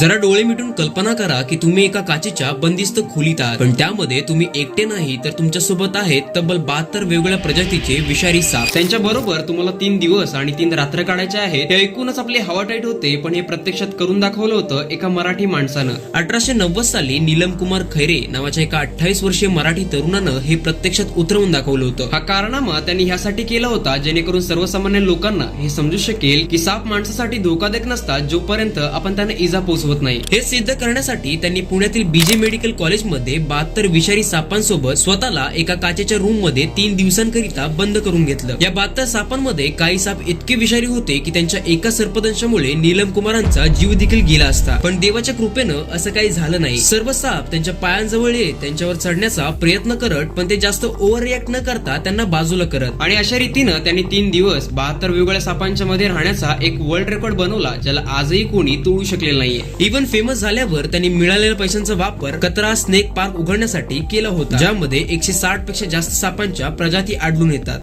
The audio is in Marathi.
जरा डोळे मिटून कल्पना करा की तुम्ही एका काचेच्या बंदिस्त खोलीत आहात. पण त्यामध्ये तुम्ही एकटे नाही तर तुमच्यासोबत आहेत तब्बल बहात्तर वेगवेगळ्या प्रजातीचे विषारी साप. त्यांच्या बरोबर तुम्हाला तीन दिवस आणि तीन रात्र काढायचे आहेत हे ऐकूनच आपले हवा टाईट होते पण हे प्रत्यक्षात करून दाखवलं होतं एका मराठी माणसानं. अठराशे नव्वद साली नीलम कुमार खैरे नावाच्या एका अठ्ठावीस वर्षीय मराठी तरुणानं हे प्रत्यक्षात उतरवून दाखवलं होतं. हा कारनामा त्यांनी ह्यासाठी केला होता जेणेकरून सर्वसामान्य लोकांना हे समजू शकेल की साप माणसासाठी धोकादायक नसतात जोपर्यंत आपण त्यांना इजा पोहोचवत नाही. हे सिद्ध करण्यासाठी त्यांनी पुण्यातील बीजे मेडिकल कॉलेजमध्ये बहात्तर विषारी सापांसोबत स्वतःला एका काचेच्या रूममध्ये तीन दिवसांकरिता बंद करून घेतलं. या बहात्तर सापांमध्ये काही साप इतके विषारी होते की त्यांच्या एका सर्पदंशामुळे नीलम कुमारांचा जीव देखील गेला असता. पण देवाच्या कृपेनं असं काही झालं नाही. सर्व साप त्यांच्या पायांजवळ येत त्यांच्यावर चढण्याचा प्रयत्न करत पण ते जास्त ओव्हर रिॲक्ट न करता त्यांना बाजूला करत. आणि अशा रीतीनं त्यांनी तीन दिवस बहात्तर वेगवेगळ्या सापांच्या मध्ये राहण्याचा एक वर्ल्ड रेकॉर्ड बनवला ज्याला आजही कोणी तोडू शकलेला नाहीये. इव्हन फेमस झाल्यावर त्यांनी मिळालेल्या पैशांचा वापर कतरा स्नेक पार्क उघडण्यासाठी केला होता ज्यामध्ये एकशे साठपेक्षा जास्त सापांच्या प्रजाती आढळून येतात.